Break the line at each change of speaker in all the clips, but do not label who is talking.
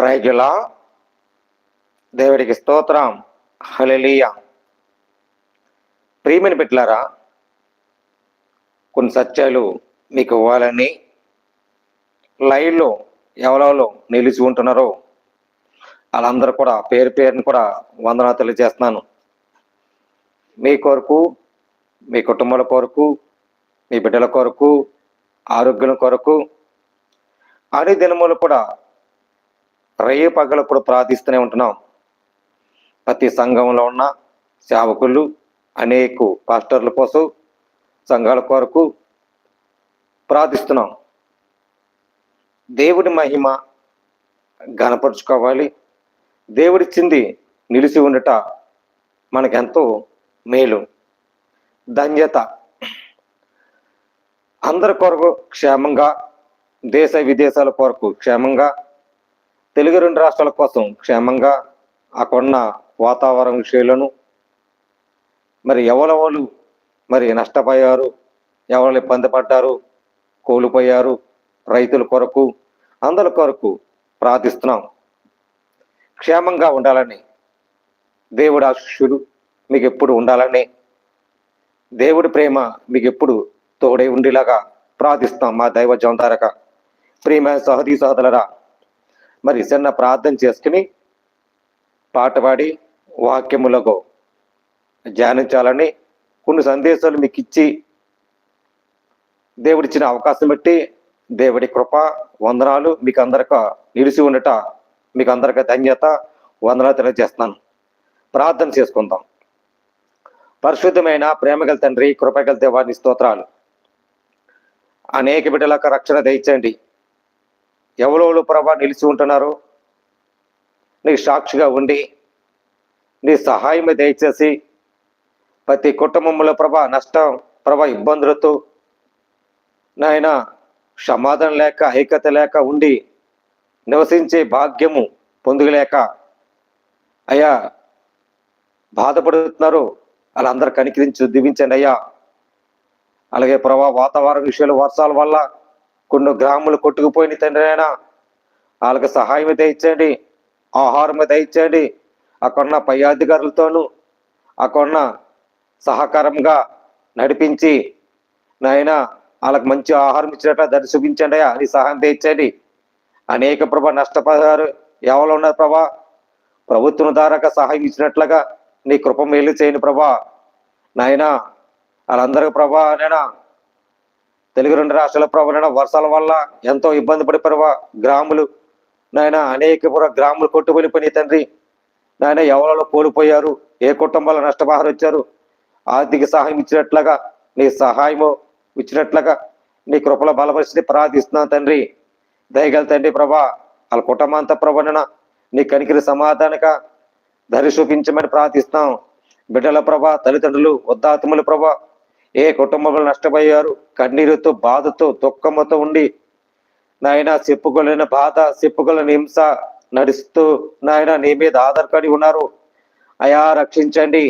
ప్రైజుల దేవుడికి స్తోత్రం. హలలీయ ప్రియమని పెట్టారా కొన్ని సత్యాలు మీకు ఇవ్వాలని. లైవ్లో ఎవరెవరు నిలిచి ఉంటున్నారో వాళ్ళందరూ కూడా పేరు పేరుని కూడా వందనా తెలియజేస్తున్నాను. మీ కొరకు మీ కుటుంబాల కొరకు మీ బిడ్డల కొరకు ఆరోగ్యం కొరకు అన్ని దినములు కూడా రేయ పగలు కూడా ప్రార్థిస్తూనే ఉంటున్నాం. ప్రతి సంఘంలో ఉన్న సేవకులు అనేక పాస్టర్ల కోసం సంఘాల కొరకు ప్రార్థిస్తున్నాం. దేవుడి మహిమ గనపరుచుకోవాలి దేవుడి చింది నిలిచి ఉండట మనకెంతో మేలు. ధన్యత. అందరి కొరకు క్షేమంగా దేశ విదేశాల కొరకు క్షేమంగా తెలుగు రెండు రాష్ట్రాల కోసం క్షేమంగా అక్కడున్న వాతావరణ విషయాలను మరి ఎవరెవరు మరి నష్టపోయారు ఎవరు ఇబ్బంది పడ్డారు కోల్పోయారు రైతుల కొరకు అందరి కొరకు ప్రార్థిస్తున్నాం. క్షేమంగా ఉండాలని దేవుడు ఆశిష్యుడు మీకు ఎప్పుడు ఉండాలని దేవుడి ప్రేమ మీకు ఎప్పుడు తోడై ఉండేలాగా ప్రార్థిస్తాం మా దైవ జంతారక ప్రేమ సహదీ సహదలరా మరి చిన్న ప్రార్థన చేసుకుని పాట పాడి వాక్యములకు ధ్యానించాలని కొన్ని సందేశాలు మీకు ఇచ్చి దేవుడిచ్చిన అవకాశం బట్టి దేవుడి కృప వందనాలు మీకు అందరిక నిలిచి ఉండట మీకు అందరికీ ధన్యత వందనాలు తెలియజేస్తున్నాను. ప్రార్థన చేసుకుందాం. పరిశుద్ధమైన ప్రేమగల తండ్రి కృపగల దేవాన్ని స్తోత్రాలు. అనేక బిడ్డలకు రక్షణ దయచండి ఎవరెవరు ప్రభా నిలిచి ఉంటున్నారు. నీ సాక్షిగా ఉండి నీ సహాయం దయచేసి ప్రతి కుటుంబంలో ప్రభా నష్టం ప్రభా ఇబ్బందులతో నాయన సమాధానం లేక ఐక్యత లేక ఉండి నివసించే భాగ్యము పొందుగలేక అయ్యా బాధపడుతున్నారు. వాళ్ళందరూ కనికరించి దీవించండి అయ్యా. అలాగే ప్రభా వాతావరణ విషయాలు వర్షాల వల్ల కొన్ని గ్రాములు కొట్టుకుపోయిన తండ్రి అయినా వాళ్ళకి సహాయం దయచేయండి ఆహారం దయచేయండి అక్కడున్న పై అధికారులతోనూ అక్కడున్న సహకారంగా నడిపించి నాయన వాళ్ళకి మంచి ఆహారం ఇచ్చినట్టు దాన్ని చూపించండి అయ్యా నీ సహాయం తెచ్చండి అనేక ప్రభా నష్టపరిహారు ఎవరు ఉన్నారు ప్రభా? ప్రభుత్వం ద్వారా సహాయం ఇచ్చినట్లుగా నీ కృప మేలు చేయని ప్రభా. నాయన వాళ్ళందరికీ ప్రభా నైనా తెలుగు రెండు రాష్ట్రాల ప్రభుత్వ వర్షాల వల్ల ఎంతో ఇబ్బంది పడి ప్రభా గ్రాములు. నాయన అనేక గ్రాములు కొట్టుబడిపోయినాయి తండ్రి. నాయన ఎవరో కోల్పోయారు? ఏ కుటుంబాలు నష్టపహారం వచ్చారు ఆర్థిక సహాయం ఇచ్చినట్లుగా నీ సహాయము ఇచ్చినట్లుగా నీ కృపల బలపరిచి ప్రార్థిస్తున్నాను తండ్రి. దయగల తండ్రి ప్రభా వాళ్ళ కుటుంబం అంతా ప్రభన నీ కనికిరి సమాధానక దరి చూపించమని ప్రార్థిస్తాం బిడ్డల ప్రభా తల్లిదండ్రులు ఉద్దాత్ములు ప్రభా ఏ కుటుంబంలో నష్టపోయారు? కన్నీరుతో బాధతో దుఃఖముతో ఉండి నాయన చెప్పుకోలేని బాధ చెప్పుకోలేని హింస నడుస్తూ నాయన నీ మీద ఆధారపడి ఉన్నారు. అయా రక్షించండి.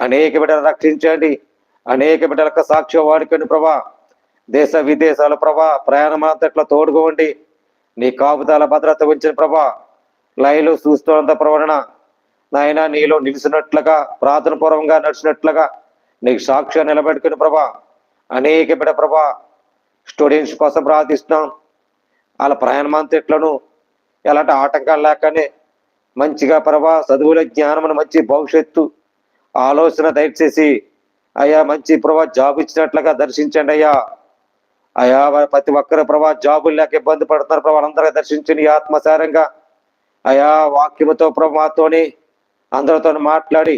అనేక బిడ్డలు రక్షించండి. అనేక బిడ్డలకు సాక్ష్యం వాడుకొని ప్రభా. దేశ విదేశాల ప్రభా ప్రయాణం అంతట్లో తోడుకోండి. నీ కాపుతాల భద్రత ఉంచిన ప్రభా. లైలు చూస్తున్నంత ప్రవరణ నాయన నీలో నిలిచినట్లుగా ప్రార్థన పూర్వంగా నడిచినట్లుగా నీకు సాక్ష్యం నిలబెట్టుకుని ప్రభా అనేక బిడ ప్రభా స్టూడెంట్స్ కోసం ప్రార్థిస్తున్నాం. వాళ్ళ ప్రయాణం అంతట్లను ఎలాంటి ఆటంకాలు లేకనే మంచిగా ప్రభా చదువుల జ్ఞానం మంచి భవిష్యత్తు ఆలోచన దయచేసి అయ్యా మంచి ప్రభా జాబ్ ఇచ్చినట్లుగా దర్శించండి అయ్యా. అయ్యా ప్రతి ఒక్కరు ప్రభా జాబులు లేక ఇబ్బంది పడుతున్నారు ప్రభా అందరికీ దర్శించండి ఆత్మసారంగా. అయా వాక్యముతో ప్రభాతోని అందరితో మాట్లాడి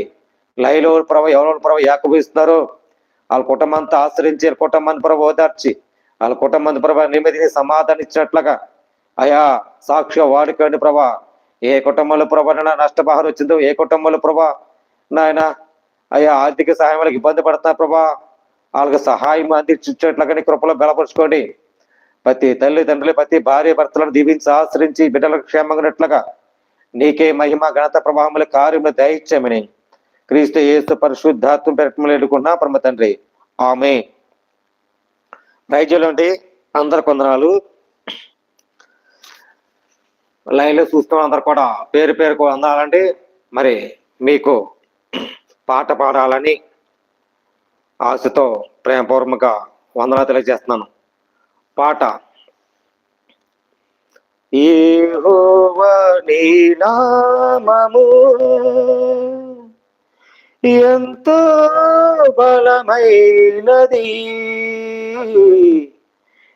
లైలో ప్రభ ఎవరో ప్రభ ఏకభవిస్తున్నారు వాళ్ళ కుటుంబంతో ఆశ్రయించి వాళ్ళ కుటుంబాన్ని ప్రభు ఓదార్చి వాళ్ళ కుటుంబాన్ని ప్రభ నెమ్మదిని సమాధానం ఇచ్చినట్లుగా. అయా సాక్షి వాడుకోండి ప్రభా. ఏ కుటుంబంలో ప్రభా నాయన నష్టపహారం వచ్చిందో ఏ కుటుంబంలో ప్రభా నాయన అయ్యా ఆర్థిక సహాయం వాళ్ళకి ఇబ్బంది పడుతున్నారు ప్రభా. వాళ్ళకి సహాయం అందించినట్లుగా నీ కృపలో బలపరుచుకోండి. ప్రతి తల్లిదండ్రులు ప్రతి భార్య భర్తలను దీవించి ఆశ్రయించి బిడ్డలకు క్షేమంగా నీకే మహిమ ఘనత ప్రభావముల కార్యములు దయచేమని క్రీస్తు యేసు పరిశుద్ధాత్మ పెరటములు ఎడుకున్నా పరమ తండ్రి. ఆమె రైతులు అంటే అందరు కొందనాలు లైన్లో చూస్తున్న అందరు కూడా పేరు పేరుకు అందాలండి మరి మీకు పాట పాడాలని ఆశతో ప్రేమపూర్వక వందనా తెలియజేస్తున్నాను. పాట. యెహోవా నీ నామము. ఎంతో బలమైనది.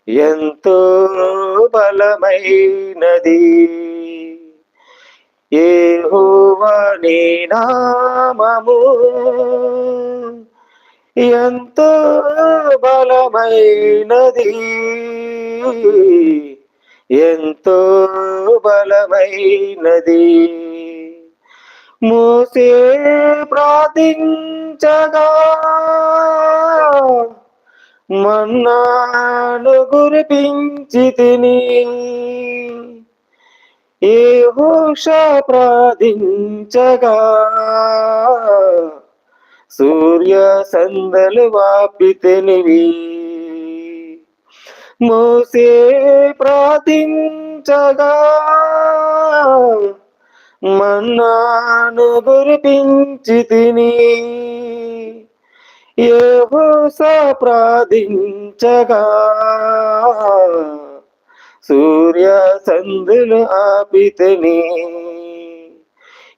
ఎంతో బలమైనది. ఏ హోవని నామము. ఎంతో బలమైనది. ఎంతో బలమైనది. మోసే ప్రార్థించగా. మన్నాను గురిపించి తిని. ఏ హోష ప్రార్థించగా. సూర్య సందలు వాపితనివి మోసే ప్రార్థించగా. మన్నాను గురిపించి తిని యెహోష ప్రార్థించగా సూర్య సందులు ఆపితిని.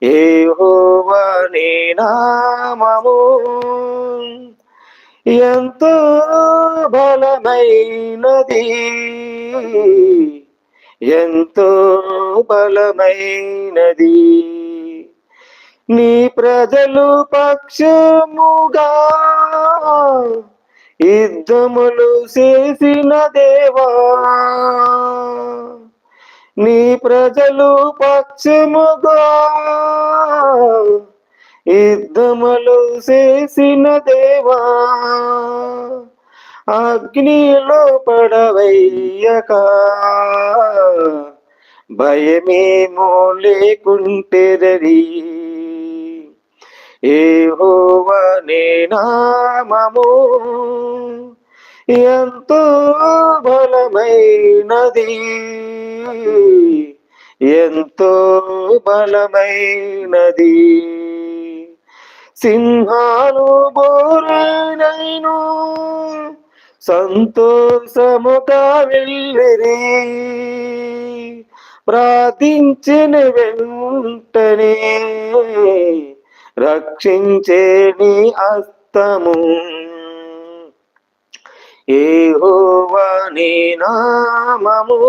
ఏహోవా నీ నామము ఎంతో బలమైనది. ఎంతో బలమైనది. నీ ప్రజలు పక్షముగా యుద్ధములు చేసిన దేవా. నీ ప్రజలు పక్షముగా యుద్ధములు చేసిన దేవా. అగ్నిలో పడవయ్యక. భయమేమో లేకుంటెరరి ఏ హోవనే నామము ఎంతో బలమైనది. ఎంతో బలమైనది. సింహాలు బోరైనను సంతోషముగా వెళ్ళిరి ప్రార్థించిన వెంటనే రక్షించే నీ అస్తము ఏ నీ నామము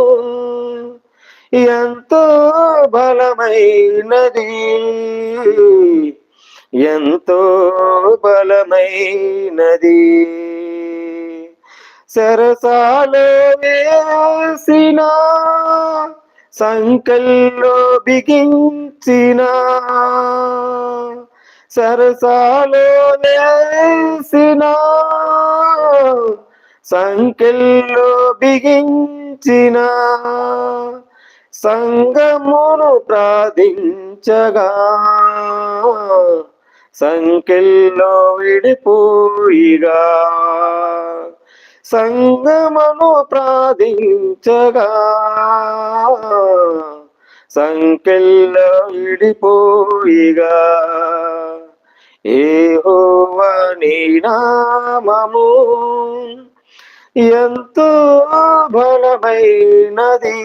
ఎంతో బలమైనది. ఎంతో బలమైనది. సరసాలో వేసిన సంకల్లో బిగించిన. సరసాలో వేసిన సంకల్లో బిగించిన. సంగమును ప్రార్థించగా సంకెల్లో విడిపోయిగా. సంగమను ప్రార్థించగా సంకెళ్ళ విడిపోయిగా. ఏహోవా నీ నామము ఎంతో బలమైనది.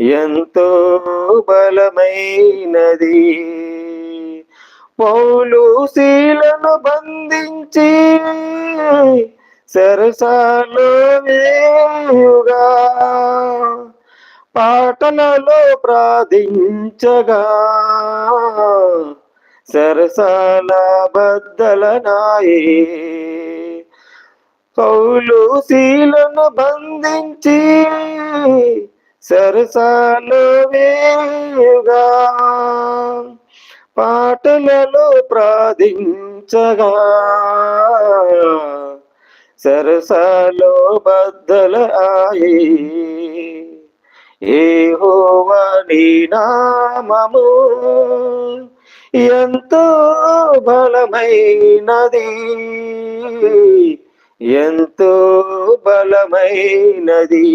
ఎంతో బలమైనది. పౌలు శీలను బంధించి సరసాలో వేయుగా పాటలలో ప్రార్థించగా సరసాల బద్దలనాయే పౌలు శీలను బంధించి సరసాలు వేయుగా పాటలలో ప్రార్థించగా. సరసాలో బద్దల ఆయి ఏహోవా నీ నామము ఎంతో బలమైనది. ఎంతో బలమైనది.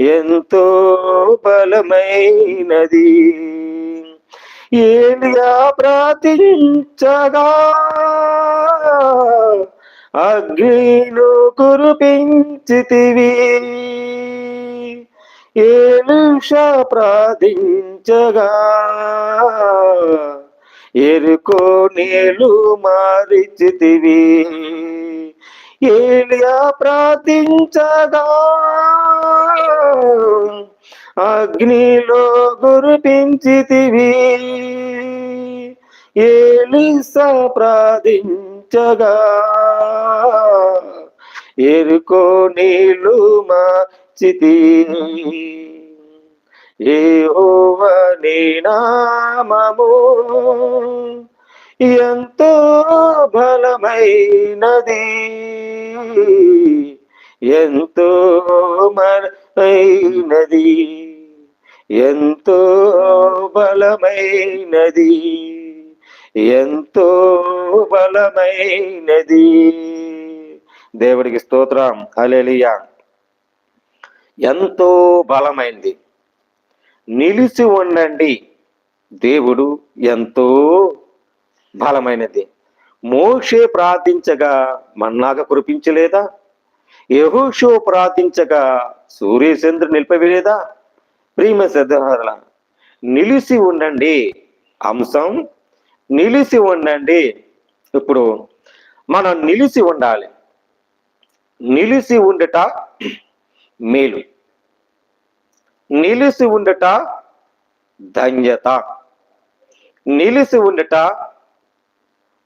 ఎంతో బలమైనది. ఏలియా ప్రార్థించగా. అగ్నిను కురిపించితివి. ఏలుష ప్రార్థించగా. ఎరుకో నీళ్ళు మారిచితివి. ఏలియా ప్రార్థించగా. అగ్నిలో గురిపించితివి. ఏలిస ప్రార్థించగా ఎరుకో నీళ్ళు మార్చితి. ఏహోవని నామము ఎంతో బలమైనది. ఎంతో బలమైనది ఎంతో బలమైనది ఎంతో బలమైనది. దేవుడికి స్తోత్రం. అలెలియా ఎంతో బలమైంది. నిలిచి ఉండండి. దేవుడు ఎంతో బలమైనది. మోక్షే ప్రార్థించగా మన్నాక కురిపించలేదా? యహోషో ప్రార్థించగా సూర్యచంద్రు నిలిపవేలేదా ప్రియమ శ్రద్ధల నిలిచి ఉండండి. అంశం నిలిచి ఉండండి. ఇప్పుడు మనం నిలిచి ఉండాలి. నిలిచి ఉండట మేలు. నిలిసి ఉండట ధన్యత. నిలిచి ఉండట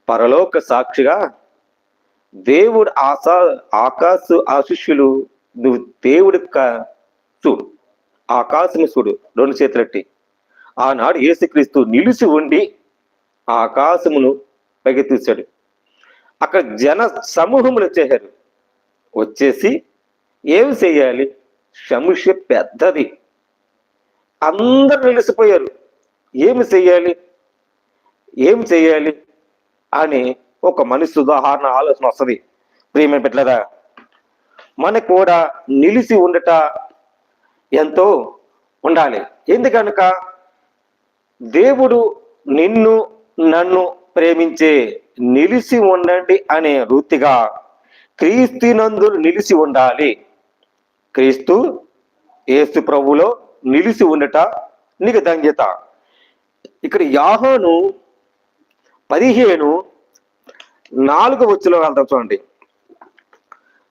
పరలోక సాక్షిగా దేవుడు ఆశా ఆకాశ ఆశిష్యులు నువ్వు దేవుడి చూడు ఆకాశము చూడు రెండు చేతులట్టి ఆనాడు యేసుక్రీస్తు నిలిచి ఉండి ఆకాశమును పైకి తీశాడు. అక్కడ జన సమూహములు వచ్చేసారు వచ్చేసి ఏమి చేయాలి? సమస్య పెద్దది. అందరు నిలిచిపోయారు. ఏమి చెయ్యాలి ఏమి చెయ్యాలి అని ఒక మనిషి ఉదాహరణ ఆలోచన వస్తుంది. ప్రియమైన పెట్టలేదా? మనకు కూడా నిలిచి ఉండట ఎంతో ఉండాలి. ఎందుకనుక దేవుడు నిన్ను నన్ను ప్రేమించే నిలిచి ఉండండి అనే వృత్తిగా క్రీస్తునందు నిలిచి ఉండాలి. క్రీస్తు ఏసు ప్రభులో నిలిచి ఉండట నీకు ధన్యత. ఇక్కడ యాహోను పదిహేను నాలుగు వచ్చులో వెళ్తాం చూడండి.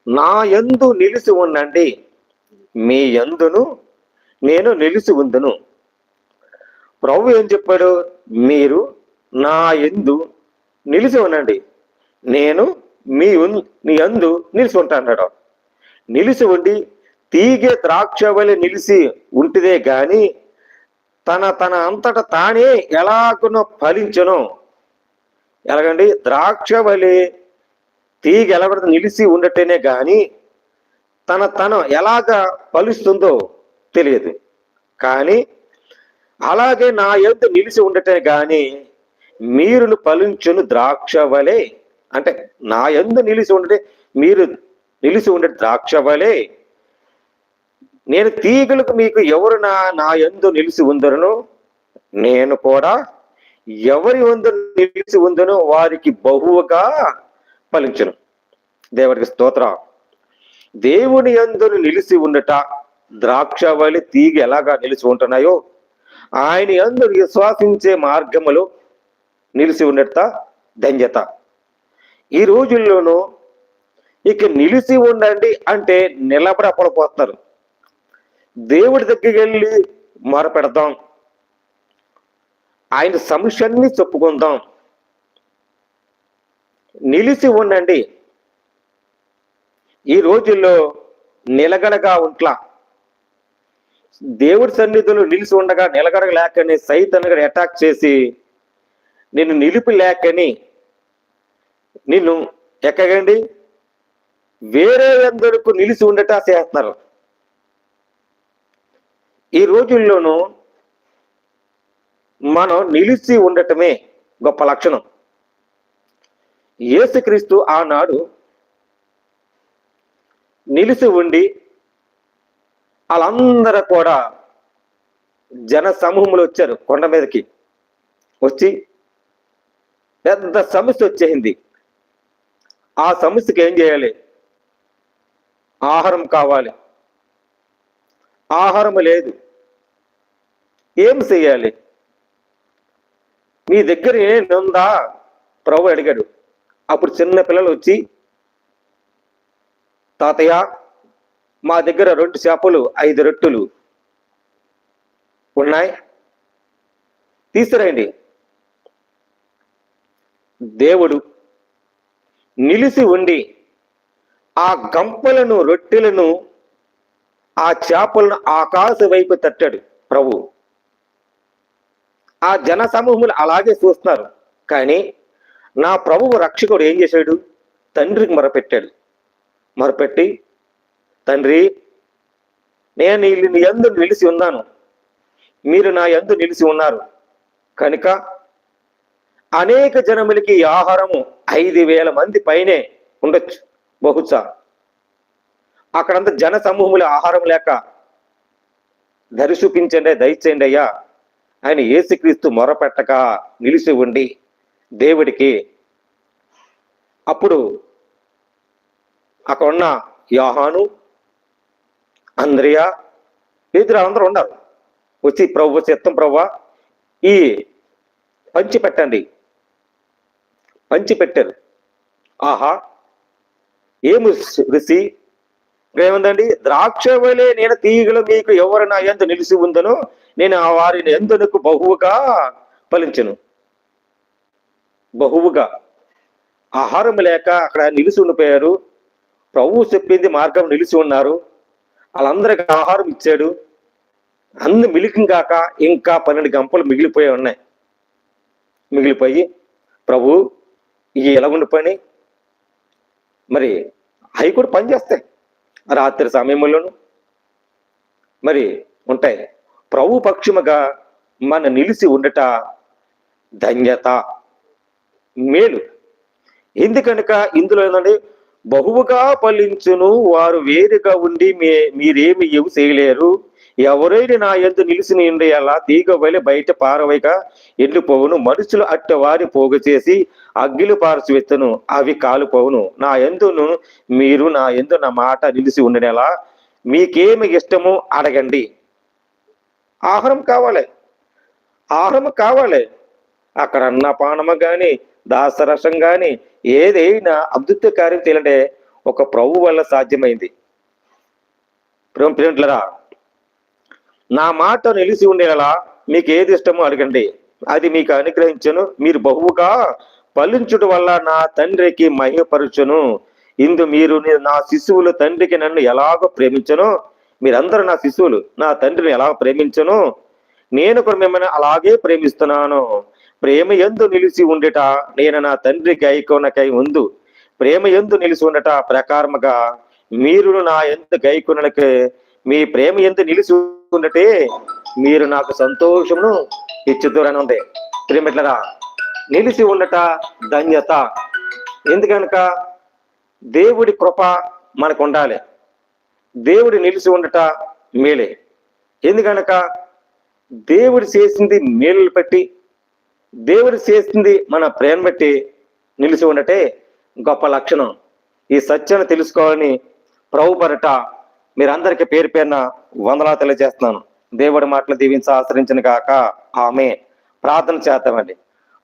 నా యందు నిలిచి ఉండండి మీ యందును నేను నిలిచి ఉందును. ప్రభు ఏం చెప్పాడు? మీరు నా యందు నిలిచి ఉండండి నేను మీ నీ మీ యందు నిలిచి ఉంటా అన్నాడు నిలిచి ఉండి తీగే ద్రాక్ష వలె నిలిచి ఉంటిదే గాని తన తన అంతట తానే ఎలాగునో ఫలించను. ఎలాగండి? ద్రాక్ష వలె తీగ ఎలాగ నిలిచి ఉండటేనే కానీ తన తన ఎలాగ ఫలిస్తుందో తెలియదు. కానీ అలాగే నా ఎంత నిలిచి ఉండటే కానీ మీరును ఫలించును ద్రాక్ష వలె. అంటే నా ఎందు నిలిచి ఉండటే మీరు నిలిచి ఉండే ద్రాక్ష వలె. నేను తీగలకు మీకు ఎవరు నా నా ఎందు నిలిచి ఉందరును? నేను కూడా ఎవరి ఉందరు తెలిసి ఉందను వారికి బహువుగా ఫలించను. దేవుడికి స్తోత్ర. దేవుని అందరు నిలిచి ఉండట ద్రాక్షవలి తీగ ఎలాగా నిలిచి ఉంటున్నాయో ఆయన అందరు విశ్వాసించే మార్గములు నిలిచి ఉండట ధన్యత. ఈ రోజుల్లోనూ ఇక నిలిచి ఉండండి అంటే నిలబడపడిపోతున్నారు దేవుడి దగ్గరికి వెళ్ళి మొరపెడదాం ఆయన సమస్యల్ని చెప్పుకుందాం. నిలిచి ఉండండి. ఈ రోజుల్లో నిలగడగా ఉంట్లా. దేవుడి సన్నిధులు నిలిచి ఉండగా నిలగడగలేకని లేకని సైతన్ అటాక్ చేసి నిన్ను నిలిపి లేకని నిన్ను ఎక్కగండి? వేరే అందరికి నిలిచి ఉండటా చేస్తున్నారు. ఈ రోజుల్లోనూ మనం నిలిచి ఉండటమే గొప్ప లక్షణం. యేసుక్రీస్తు ఆనాడు నిలిచి ఉండి వాళ్ళందరూ కూడా జన సమూహములు వచ్చారు కొండ మీదకి. వచ్చి పెద్ద సమస్య వచ్చేసింది. ఆ సమస్యకి ఏం చేయాలి? ఆహారం కావాలి. ఆహారం లేదు. ఏం చేయాలి? మీ దగ్గర ఏముందా ప్రభు అడిగాడు. అప్పుడు చిన్న పిల్లలు వచ్చి తాతయ్య మా దగ్గర రెండు చేపలు ఐదు రొట్టెలు ఉన్నాయి. తీసుకురండి. దేవుడు నిలిసి ఉండి ఆ గంపలను రొట్టెలను ఆ చేపలను ఆకాశ వైపు తట్టాడు ప్రభు. ఆ జన సమూహములు అలాగే చూస్తున్నారు. కానీ నా ప్రభువు రక్షకుడు ఏం చేశాడు? తండ్రికి మొరపెట్టాడు. మొరపెట్టి తండ్రి నేను వీళ్ళు నీ నిలిచి ఉన్నాను. మీరు నా ఎందు నిలిచి ఉన్నారు. కనుక అనేక జనములకి ఈ ఆహారము ఐదు వేల మంది పైనే ఉండొచ్చు బహుశా. అక్కడంతా జన సమూహముల ఆహారం లేక దరి చూపించండి దయచేయండి అయ్యా. ఆయన ఏసుక్రీస్తు మొరపెట్టక నిలిచి ఉండి దేవుడికి అప్పుడు అక్కడ ఉన్న యోహాను అంద్రియా పేదలు అందరూ ఉన్నారు. వచ్చి ప్రభు చిత్తం ప్రభు ఈ పంచి పెట్టండి. పంచి పెట్టారు. ఆహా ఏమి ఋషి ఏముందండి? ద్రాక్ష వలె నేను తీగలు మీకు ఎవరు నా ఎంత నిలిచి ఉందనో నేను ఆ వారిని ఎందుకు బహువుగా ఫలించను? బహువుగా. ఆహారం లేక అక్కడ నిలిచి ఉండిపోయారు. ప్రభువు చెప్పింది మార్గం నిలిచి ఉన్నారు. వాళ్ళందరికి ఆహారం ఇచ్చాడు. అందు మిలికం కాక ఇంకా పన్నెండు గంపలు మిగిలిపోయి ఉన్నాయి. మిగిలిపోయి ప్రభు ఇవి ఎలా పని మరి అవి కూడా పనిచేస్తాయి రాత్రి సమయములను మరి ఉంటాయి. ప్రభు పక్షముగా మన నిలిచి ఉండట ధన్యత. మేలు. ఎందుకనక ఇందులో ఏంటంటే బహువుగా ఫలించును వారు వేరుగా ఉండి మీ మీరేమి ఎగు చేయలేరు. ఎవరైనా నా ఎందు నిలిచిన ఉండి అలా తీగ వలె బయట పారవైక ఎండిపోవును. మనుషులు అట్ట వారి పోగు చేసి అగ్గిలు పారచివెత్తను అవి కాలిపోవును. నా ఎందును మీరు నా ఎందు నా మాట నిలిచి ఉండనేలా మీకేమి ఇష్టము అడగండి. ఆహారం కావాలి. ఆహారం కావాలి. అక్కడ అన్నపానము కానీ దాసరసం కానీ ఏదైనా అద్భుత కార్యం చేయాలంటే ఒక ప్రభు వల్ల సాధ్యమైంది. ప్రేమిట్లరా నా మాట నిలిచి ఉండేలా మీకు ఏది ఇష్టమో అడగండి. అది మీకు అనుగ్రహించను. మీరు బహువుగా ఫలించుట వల్ల నా తండ్రికి మహిమపరచును. ఇందు మీరు నా శిశువులు తండ్రికి నన్ను ఎలాగో ప్రేమించను. మీరందరూ నా శిశువులు నా తండ్రిని ఎలా ప్రేమించను. నేను కూడా మిమ్మల్ని అలాగే ప్రేమిస్తున్నాను. ప్రేమ ఎందు నిలిచి ఉండట నేను నా తండ్రికి ఐకోనకై ఉందు ప్రేమ ఎందు నిలిచి ఉండట ప్రకారముగా మీరు నా ఎందు గైకొనకి మీ ప్రేమ ఎందు నిలిచి ఉండటే మీరు నాకు సంతోషమును ఇచ్చుదూరని ఉంది ప్రేమిట్లరా నిలిచి ఉండట ధన్యత. ఎందుకనక దేవుడి కృప మనకు ఉండాలి దేవుడి నిలిచి ఉండట మేలే. ఎందుకనక దేవుడు చేసింది మేలు పెట్టి దేవుడు చేసింది మన ప్రేమ బట్టి నిలిచి ఉండటే గొప్ప లక్షణం. ఈ సత్యాన్ని తెలుసుకోవాలని ప్రభు పరట మీరందరికీ పేరు పేరున వందలా తెలియజేస్తున్నాను. దేవుడి మాటలు దీవించి ఆశ్రయించిన కాక ఆమె ప్రార్థన చేద్దామండి.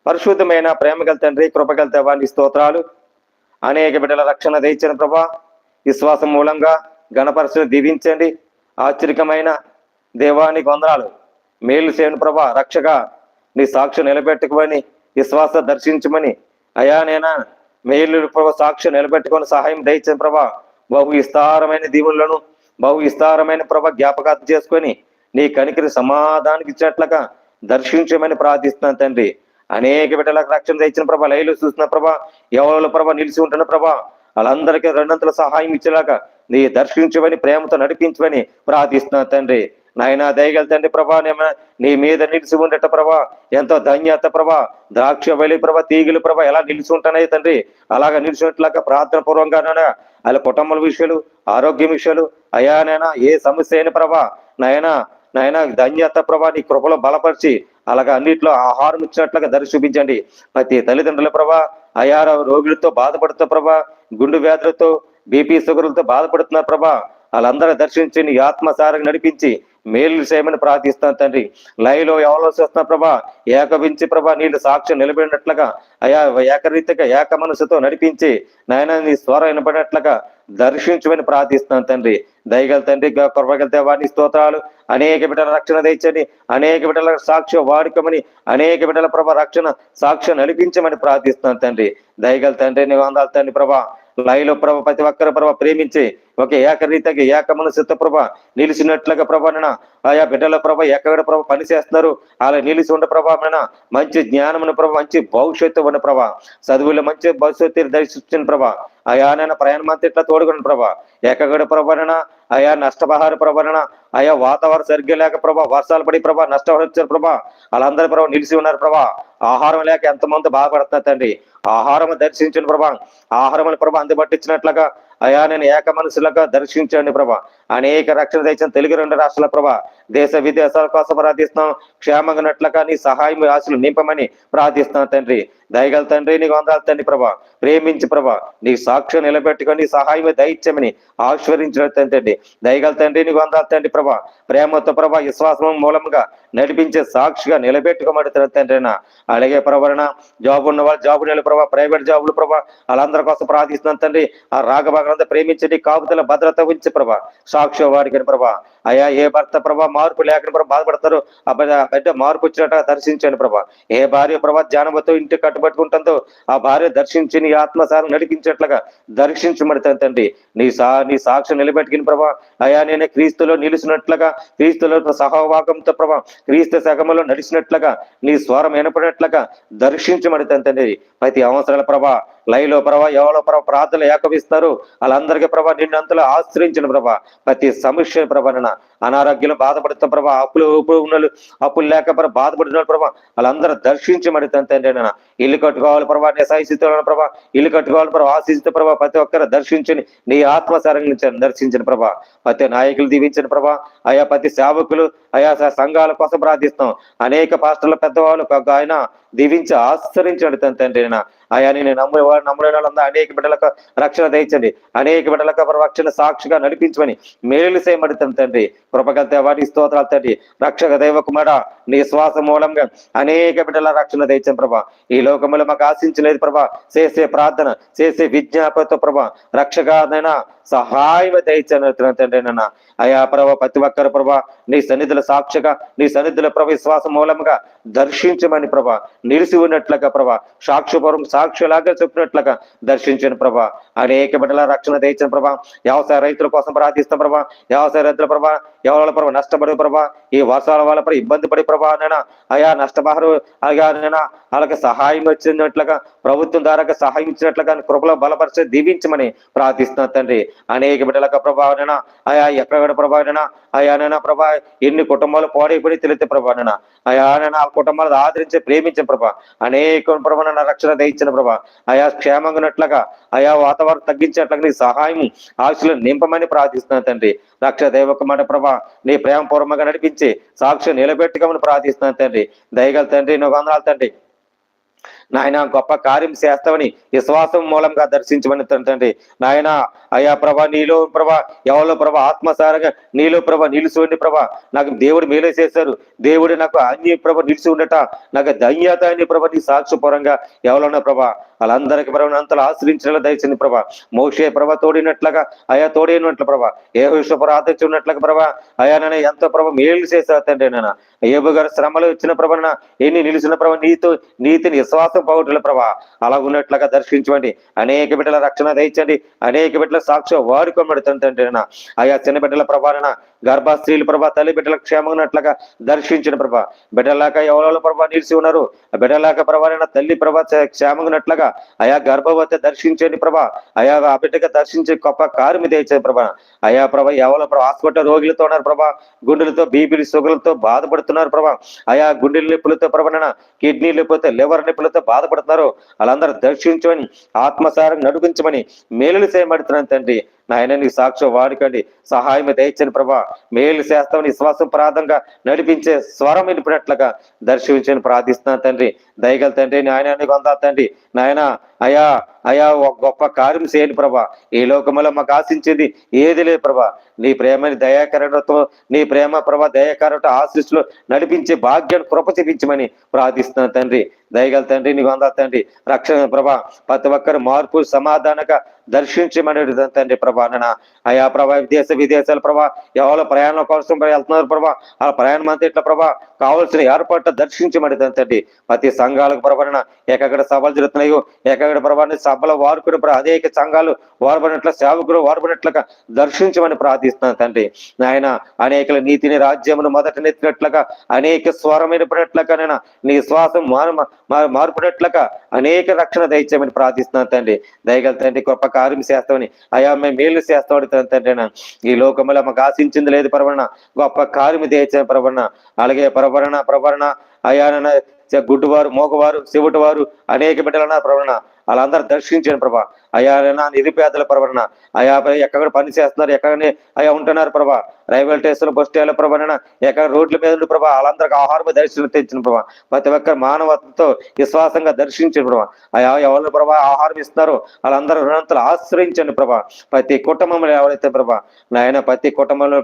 పరిశుద్ధమైన ప్రేమగల తండ్రి కృపగల దేవానికి స్తోత్రాలు. అనేక బిడ్డల రక్షణ దయచిన ప్రభా. విశ్వాసం మూలంగా గణపరచుని దీవించండి. ఆశ్చర్యకమైన దేవానికి వందనాలు. మేలు చేయను ప్రభా. రక్షగా నీ సాక్షి నిలబెట్టుకోమని విశ్వాస దర్శించమని. అయా నేనా మేలు ప్రభా సాక్షి నిలబెట్టుకొని సహాయం దయచిన ప్రభా. బహు విస్తారమైన దీవులను బహు విస్తారమైన ప్రభ జ్ఞాపకార్థం చేసుకొని నీ కనికరి సమాధానికి ఇచ్చేట్లుగా దర్శించమని ప్రార్థిస్తున్నాను తండ్రి. అనేక బిడ్డలకు రక్షణ తెచ్చిన ప్రభా లైలు చూసిన ప్రభా ఎవరి ప్రభ నిలిచి ఉంటున్న ప్రభా వాళ్ళందరికీ రెండంతల సహాయం ఇచ్చేలాగా నీ దర్శించమని ప్రేమతో నడిపించమని ప్రార్థిస్తున్నాను తండ్రి. నాయన దయగల తండ్రి ప్రభా నీ మీద నిలిచి ఉండట ప్రభా. ఎంతో ధన్యత ప్రభా. ద్రాక్ష బలి ప్రభ తీగిలి ప్రభ ఎలా నిలిచి ఉంటున్నాయి తండ్రి. అలాగా నిలిచినట్లాగా ప్రార్థన పూర్వంగానైనా వాళ్ళ కుటుంబల విషయాలు ఆరోగ్యం విషయాలు అయానైనా ఏ సమస్య అయిన ప్రభా నాయనా నాయన ధన్యత ప్రభా నీ కృపలో బలపరిచి అలాగా అన్నిట్లో ఆహారం ఇచ్చినట్లుగా దరి చూపించండి ప్రతి తల్లిదండ్రుల ప్రభా అయా రోగులతో బాధపడుతున్న ప్రభా గుండు వ్యాధులతో బీపీ షుగర్లతో బాధపడుతున్న ప్రభా వాళ్ళందరూ దర్శించి నీ ఆత్మసారంగా నడిపించి మేలు చేయమని ప్రార్థిస్తాను తండ్రి. లైలో ఎవరో చేస్తున్నా ప్రభా ఏకవించి ప్రభా నీళ్ళు సాక్ష్యం నిలబడినట్లుగా అయా ఏకరీతిగా ఏక మనసుతో నడిపించి నాయన నీ స్వరం వినపడినట్లుగా దర్శించమని ప్రార్థిస్తున్నాను తండ్రి. దయగల తండ్రి కృపగల దేవాన్ని స్తోత్రాలు. అనేక బిడ్డల రక్షణ తెచ్చని అనేక బిడ్డల సాక్ష్యం వాడుకమని అనేక బిడ్డల ప్రభ రక్షణ సాక్ష్యం నడిపించమని ప్రార్థిస్తున్నాను తండ్రి. దయగల తండ్రి నీవు తండ్రి ప్రభా లయలో ప్రభ ప్రతి ఒక్కరు ప్రభ ప్రేమించి ఒక ఏకరీతిగా ఏక మనసుతో ప్రభ నిలిచినట్లుగా ప్రభాన ఆయా బిడ్డల ప్రభ ఎక్కడ ప్రభ పని చేస్తున్నారు అలా నిలిచి ఉండ ప్రభావన మంచి జ్ఞానమున ప్రభ మంచి భవిష్యత్తు ఉన్న ప్రభ. చదువులో మంచి భవిష్యత్తు దర్శించిన ప్రభ. అయానైనా ప్రయాణం అంతా ఇట్లా తోడుకున్న ప్రభ. ఎక్కడ ప్రభాన అయా నష్టపహార ప్రభాన అయా వాతావరణం సరిగ్గా లేక ప్రభా వర్షాలు పడి ప్రభా నష్టం వచ్చారు ప్రభా. వాళ్ళందరూ ప్రభా నిలిచి ఉన్నారు ప్రభా. ఆహారం లేక ఎంతమంది బాధపడుతున్నారు తండ్రి. ఆహారం దర్శించండి ప్రభా. ఆహారం ప్రభా అందుబట్టించినట్లుగా అయా నేను ఏక మనసులుగా దర్శించండి ప్రభా. అనేక రక్షణ తెచ్చిన తెలుగు రెండు రాష్ట్రాల ప్రభా దేశ విదేశాల కోసం ప్రార్థిస్తున్నాం. క్షేమంగా ఉన్నట్లుగా నీ సహాయం ఆశలు నింపమని ప్రార్థిస్తున్నాం తండ్రి. దయగల తండ్రి నీకు వందాలి తండ్రి ప్రభా ప్రేమించి ప్రభా నీ సాక్ష్యం నిలబెట్టుకొని సహాయం దయచ్చమని ఆశ్వరించిన తండ్రి దయగల తండ్రి నీకు వందాలి తండ్రి ప్రభా ప్రేమతో ప్రభా విశ్వాసం మూలంగా నడిపించే సాక్షిగా నిలబెట్టుకోమడుతున్న తండ్రి అలాగే ప్రభరణ జాబ్ ఉన్న వాళ్ళు జాబు నెల ప్రభా ప్రైవేట్ జాబులు ప్రభా వాళ్ళందరి కోసం ప్రార్థిస్తున్నాను తండ్రి. ఆ రాగభాగంతా ప్రేమించండి కాపుతల భద్రత ఉంచి ప్రభా సాక్షి వారికి ప్రభా అయ్యా ఏ భర్త ప్రభా మార్పు లేకుండా ప్రభా బాధపడతారు? ఆ బిడ్డ మార్పు వచ్చినట్టుగా దర్శించండి ప్రభా. ఏ భార్య ప్రభా ధ్యానమతో ఇంటి కట్టుబట్టుకుంటుందో ఆ భార్య దర్శించి నీ ఆత్మసారం నడిపించేట్లుగా దర్శించమడతాను తండ్రి. నీ సా నీ సాక్షి నిలబెట్టుకుని ప్రభా అయా నేనే క్రీస్తులో నిలిచినట్లుగా క్రీస్తులో సహవాకంతో ప్రభా క్రీస్తు సగములో నడిచినట్లుగా నీ స్వరం వినపడినట్లుగా దర్శించమడతాను తండ్రి. ప్రతి అవసరాల ప్రభా లైలో ప్రభా ఎవరో ప్రభా ప్రార్థనలు ఏకవిస్తారు వాళ్ళందరికీ ప్రభా నిన్నంతలో ఆశ్రయించిన ప్రభా ప్రతి సమస్య ప్రభాన అనారోగ్యం బాధపడుతున్న ప్రభా అప్పులు ఊపు ఉన్నలు అప్పులు లేక ప్రభా బాధపడుతున్న ప్రభా వాళ్ళందరూ దర్శించమని తండ్రి నాయన ఇల్లు కట్టుకోవాలి ప్రభా నీ ప్రభా. ఇల్లు కట్టుకోవాలి ప్రభా ఆశిస్తూ ప్రభా ప్రతి ఒక్కరు దర్శించని నీ ఆత్మసారంగా దర్శించిన ప్రభా. ప్రతి నాయకులు దీవించిన ప్రభా. ఆయా ప్రతి సేవకులు ఆయా సంఘాల కోసం ప్రార్థిస్తాం అనేక పాస్టర్ల పెద్దవాళ్ళు ఆయన దీవించి ఆశ్చరించండి తండ్రి నాయన ఆయా నేను నమ్మే వాడు నమ్మలేని వాళ్ళందరూ అనేక బిడ్డలకు రక్షణ దయచండి. అనేక బిడ్డలకు రక్షణ సాక్షిగా నడిపించమని మేలు చేయమడుతాం తండ్రి. కృపగల వాటి స్తోత్రాలు తండ్రి రక్షక దైవ కుమార నీ శ్వాస మూలంగా అనేక బిడ్డల రక్షణ దయచం ప్రభా. ఈ లోకములో మాకు ఆశించలేదు ప్రభా చేసే ప్రార్థన చేసే విజ్ఞాపనతో ప్రభా రక్షగానైనా సహాయం దయచని తండ్రి నాన్న. అయా ప్రభా ప్రతి ఒక్కరు ప్రభా నీ సన్నిధుల సాక్షిగా నీ సన్నిధుల ప్రభ విశ్వాసం మూలంగా దర్శించమని ప్రభా నిలిసి ఉన్నట్లుగా ప్రభా సాక్షిపురం సాక్షిలాగా చెప్పినట్లుగా దర్శించిన ప్రభా. అనేక బిడ్డల రక్షణ దయచిన ప్రభా. వ్యవసాయ రైతుల కోసం ప్రార్థిస్తాం ప్రభా. వ్యవసాయ రైతుల ప్రభా ఎవరి ప్రభా? నష్టపడే ప్రభా. ఈ వర్షాల వాళ్ళ ప్రభా ఇబ్బంది పడి ప్రభా నైనా అయా నష్టపహరు అయ్యా నైనా వాళ్ళకి సహాయం వచ్చినట్లుగా ప్రభుత్వం ద్వారా సహాయం ఇచ్చినట్లుగా కృపలో బలపరిచి దీవించమని ప్రార్థిస్తున్నా తండ్రి. అనేక బిడ్డలకు ప్రభావన అయా ఎక్కడ ప్రభావన అయానైనా ప్రభా? ఎన్ని కుటుంబాలు పాడైపోయి తెలియతే ప్రభావన అయానైనా నా కుటుంబాలను ఆదరించి ప్రేమించిన ప్రభా. అనేక ప్రభా ప్రభాన రక్షణ దయించిన ప్రభా. అయా క్షేమంగా ఉన్నట్లుగా అయా వాతావరణం తగ్గించినట్లుగా నీ సహాయం ఆశలు నింపమని ప్రార్థిస్తున్నాను తండ్రి. రక్ష దైవక మాట ప్రభా నీ ప్రేమపూర్వకంగా నడిపించి సాక్షి నిలబెట్టుకోమని ప్రార్థిస్తున్నాను తండ్రి. దయగల తండ్రి నువ్వు వందనాలు తండ్రి. నాయన గొప్ప కార్యం చేస్తామని విశ్వాసం మూలంగా దర్శించమని తండ్రి. నాయన అయా ప్రభా నీలో ప్రభా ఎవరో ప్రభా ఆత్మసారంగా నీలో ప్రభా నిలుచుండి ప్రభా నాకు దేవుడు మేలే చేశారు. దేవుడు నాకు అన్ని ప్రభ నిలిచి ఉండట నాకు ధన్యత అని ప్రభా నీ సాక్షిపరంగా ఎవరన్నా ప్రభా వాళ్ళందరికీ ప్రభా అంతలో ఆశ్రయించిన దయచింది ప్రభా. మోషే ప్రభ తోడినట్లుగా అయా తోడైనట్లు ప్రభా. ఏ విశ్వ ఉన్నట్లుగా ప్రభా అయా నన్ను ఎంతో ప్రభా మేలు చేశారు తండ్రి నాన్న ఏబు గారు శ్రమలు ఇచ్చిన నా ఎన్ని నిలిచిన ప్రభ నీతో నీతిని విశ్వాసం పోగొట్టుల ప్రభా అలా ఉన్నట్లుగా దర్శించండి. అనేక బిడ్డల రక్షణ దయచండి అనేక బిడ్డల సాక్ష్యం వాడుకోమడుతుంది తండ్రి అయ్యా చిన్న బిడ్డల ప్రభాన గర్భ స్త్రీలు ప్రభా తల్లి బిడ్డల క్షేమన్నట్లుగా దర్శించిన ప్రభా. బిడ్డలాక ఎవరో ప్రభా నిలిచి ఉన్నారు? బిడ్డలాక ప్రభా తల్లి ప్రభా క్షేమన్నట్లుగా అయా గర్భవతి దర్శించండి ప్రభా. అయా ఆ బిడ్డగా దర్శించే గొప్ప కారుమి తెచ్చే ప్రభా. అయా ప్రభా ఎవరో ప్రభా హాస్పిటల్ రోగులతో ఉన్నారు ప్రభా. గుండెలతో బీపీలు షుగర్లతో బాధపడుతున్నారు ప్రభా. అయా గుండెల నొప్పులతో ప్రభా కిడ్నీ లేకపోతే లివర్ నొప్పులతో బాధపడుతున్నారు. వాళ్ళందరూ దర్శించమని ఆత్మసారం నడిపించమని మేలులు చేయబడుతున్నాను తండ్రి. నాయన నీ సాక్ష్యం వాడుకండి. సహాయం దయచని ప్రభా. మేలు చేస్తామని విశ్వాసం ప్రార్థంగా నడిపించే స్వరం వినిపినట్లుగా దర్శించని ప్రార్థిస్తున్నాను తండ్రి. దయగల తండ్రి నాయన కొందా తండ్రి. నాయన అయా అయా ఒక గొప్ప కార్యం చేయండి ప్రభా. ఈ లోకములో మాకు ఆశించింది ఏది లేదు ప్రభా. నీ ప్రేమని దయాకరణతో నీ ప్రేమ ప్రభా దయాకరణ ఆశిస్సులు నడిపించే భాగ్యాన్ని కృప చూపించమని ప్రార్థిస్తున్నాను తండ్రి. దయగల తండ్రి నీకు అందా తండ్రి. రక్షణ ప్రభా ప్రతి ఒక్కరు మార్పు సమాధానక దర్శించమని తండ్రి ప్రభా. నాన్న అయా ప్రభా దేశ విదేశాల ప్రభా ఎవరో ప్రయాణం కోసం వెళ్తున్నారు ప్రభా. ఆ ప్రయాణం అంతా ఇట్లా ప్రభా? కావాల్సిన ఏర్పాటు దర్శించమని తండ్రి. ప్రతి సంఘాలకు ప్రభాన ఎక్కడ సభలు జరుగుతున్నాయో ఎక్కడ ప్రభాని సభలో వారుకుని అనేక సంఘాలు వారబడినట్ల సేవకులు వారబడినట్లుగా దర్శించమని ప్రార్థిస్తున్నాను తండ్రి. నాయన అనేకల నీతిని రాజ్యమును మొదట నెత్తినట్లుగా అనేక స్వరమైనప్పుడట్లుగా నేను నీ శ్వాసం మారు మార్పునట్లుగా అనేక రక్షణ దయచేయమని ప్రార్థిస్తున్నాను తండ్రి. దయగల తండ్రి గొప్ప కార్యం చేస్తామని అయా మేము మేలు చేస్తామని తండ్రి ఈ లోకంలో మాకు ఆశించింది లేదు ప్రవరణ గొప్ప కార్యం దయచే ప్రవరణ అలాగే ప్రవరణ ప్రవరణ అయా గుడ్డువారు మోగవారు శివుడు వారు అనేక బిడ్డలన్న ప్రవణ వాళ్ళందరూ దర్శించండి ప్రభా. అయ్యా నా నిరుపేదల ప్రవరణ. అయా ఎక్కడ పని చేస్తున్నారు ఎక్కడనే అయా ఉంటున్నారు ప్రభా. రైల్వే స్టేషన్ బస్ స్టాండ్ ప్రభాన ఎక్కడ రోడ్ల మీద ఉండి ప్రభా వాళ్ళందరికీ ఆహారం దర్శనం తెచ్చిన ప్రభా. ప్రతి ఒక్కరు మానవతతో విశ్వాసంగా దర్శించిన ప్రభా. అయా ఎవరు ప్రభా ఆహారం ఇస్తున్నారో వాళ్ళందరూ రుణంతలు ఆశ్రయించండి ప్రభా. ప్రతి కుటుంబంలో ఎవరైతే ప్రభా నాయన ప్రతి కుటుంబంలో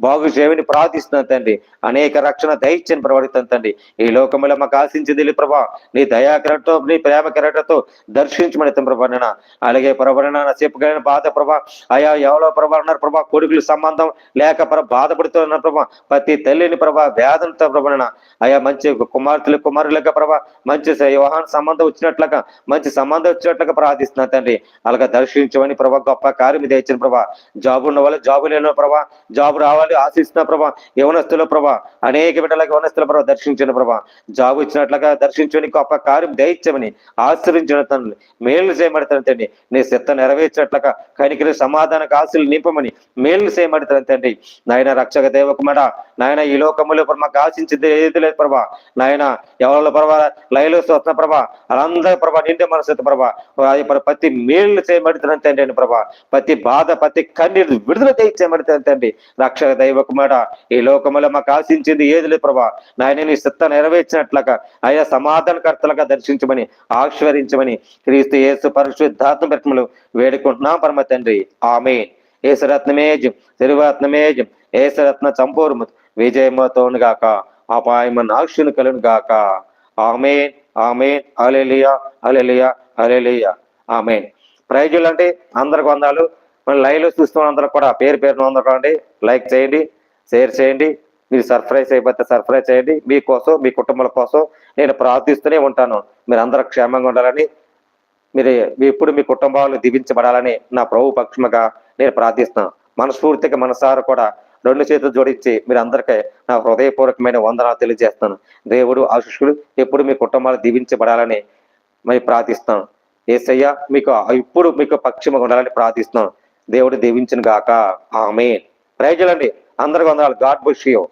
బాగు చేయమని ప్రార్థిస్తున్నాను తండ్రి. అనేక రక్షణ దయచని ప్రవర్తిస్తాను తండ్రి. ఈ లోకంలో మాకు ఆశించింది ప్రభా. నీ దయాకరతో నీ ప్రేమ కెరటతో దర్శించమని ప్రభా నాయన. అలాగే ప్రభా నాయన చెప్పగలిగిన బాధ ప్రభా అయా ఎవరో ప్రభా ఉన్నారు ప్రభా కొడుకులు సంబంధం లేక ప్రభా బాధపడుతున్న ప్రభా. ప్రతి తల్లిని ప్రభా వేదనతో ప్రభా అయా మంచి కుమార్తెలు కుమారులుగా ప్రభా మంచి వివాహం సంబంధం వచ్చినట్లుగా మంచి సంబంధం వచ్చినట్లుగా ప్రార్థిస్తున్నా తండ్రి. అలాగే దర్శించమని ప్రభా గొప్ప కార్యం తెచ్చిన ప్రభా. జాబ్ ఉన్న వాళ్ళు జాబు లేని ప్రభా జాబ్ రావాలి ఆశిస్తున్న ప్రభా యవనస్తుల ప్రభా అనేక బిడ్డలకు యవనస్తుల ప్రభా దర్శించిన ప్రభా. జాబ్ ఇచ్చినట్లుగా దర్శించమని గొప్ప కార్యం దయచమని ఆశ్రయించిన తండ్రి. మేలు చేయబడతాను తండ్రి. నీ సిద్ధ నెరవేర్చినట్లుగా కనికిరి సమాధాన ఆశలు నింపమని మేలు చేయమడతాను తండ్రి. నాయన రక్షక దేవకుమడ నాయన ఈ లోకములో ప్రభా మాకు ఆశించింది ఏది లేదు ప్రభా. నాయన ఎవరిలో ప్రభా లయలో స్వప్న ప్రభా వాళ్ళందరూ ప్రభా నిండే మనసు ప్రభా. అది ప్రతి మేలు చేయబడుతున్నాను తండ్రి అని ప్రభా. ప్రతి బాధ ప్రతి కన్నీరు విడుదల చేయబడుతుంది తండ్రి. రక్షక దైవకుమార ఈ లోకములో మాకు ఆశించింది ఏది లేదు ప్రభా. నాయన నీ సిద్ధ నెరవేర్చినట్లుగా ఆయా సమాధానకర్తలుగా దర్శించమని ఆశ్వరించమని క్రీస్తు యేసు పరిశుద్ధాత్మ పెట్టములు వేడుకుంటున్నాం. పరమ తండ్రి. ఆమె ఏసరత్నమేజం తిరువాత్నమేజం ఏసరత్న సంపూర్ణ విజయమతోను గాక. అపాయమ నాక్షుని కలును గాక. Amen. Amen. Alleluia alleluia alleluia amen. ప్రైజులు అంటే అందరికి వందాలు. మన లైవ్లో చూస్తున్న అందరూ కూడా పేరు పేరున అందరూ అండి లైక్ చేయండి. షేర్ చేయండి. మీరు సర్ప్రైజ్ అయిపోతే సర్ప్రైజ్ చేయండి. మీకోసం మీ కుటుంబాల కోసం నేను ప్రార్థిస్తూనే ఉంటాను. మీరు అందరూ క్షేమంగా ఉండాలని మీరు ఎప్పుడు మీ కుటుంబాలు దీవించబడాలని నా ప్రభు పక్షముగా నేను ప్రార్థిస్తున్నాను మనస్ఫూర్తిగా మనసారా కూడా రెండు చేతులు జోడించి మీరు అందరికీ నా హృదయపూర్వకమైన వందనాలు తెలియజేస్తాను దేవుడు ఆశిష్యుడు ఎప్పుడు మీ కుటుంబాలు దీవించబడాలని మరి ప్రార్థిస్తాను ఏసయ్య మీకు ఇప్పుడు మీకు పక్షిమగా ఉండాలని ప్రార్థిస్తున్నాను దేవుడు దీవించిన గాక. ఆమె ప్రజలండి అందరికి వందనాలు. God bush you